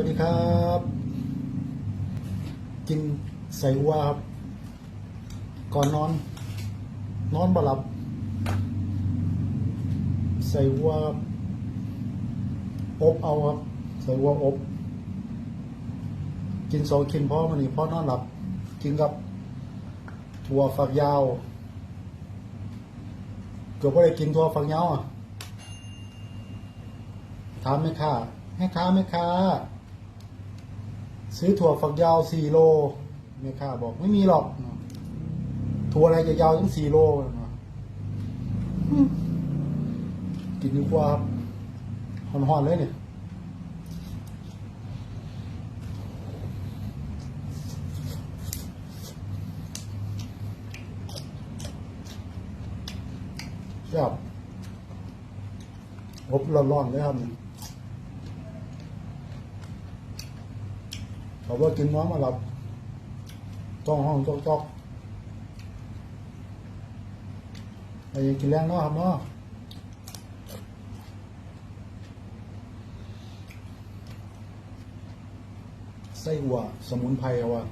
วัสดีครับ กินใส่วัวครับ ก่อนนอน นอนบ่หลับ ใส่วัวอบเอาครับ ใส่วัวอบ กินสองกินพ่อมันนี่พ่อนอนหลับ กินกับถั่วฝักยาว เกือบไม่ได้กินถั่วฝักยาวอะถามแม่ค้าแม่ค้าแม่ค้า ซื้อถั่วฝักยาวสี่โลแม่ค้าบอกไม่มีหรอก ถั่วอะไรจะยาวถึงสี่โลกินดีกว่าครับหอนๆเลยเนี่ยครับอบร้อนๆเลยครับ เขาว่ากินน้องมาหลับต้องห้องจอกตอกไอ้กินแรงเนาะครับเนาะไส้หัวสมุนไพรเอาว่า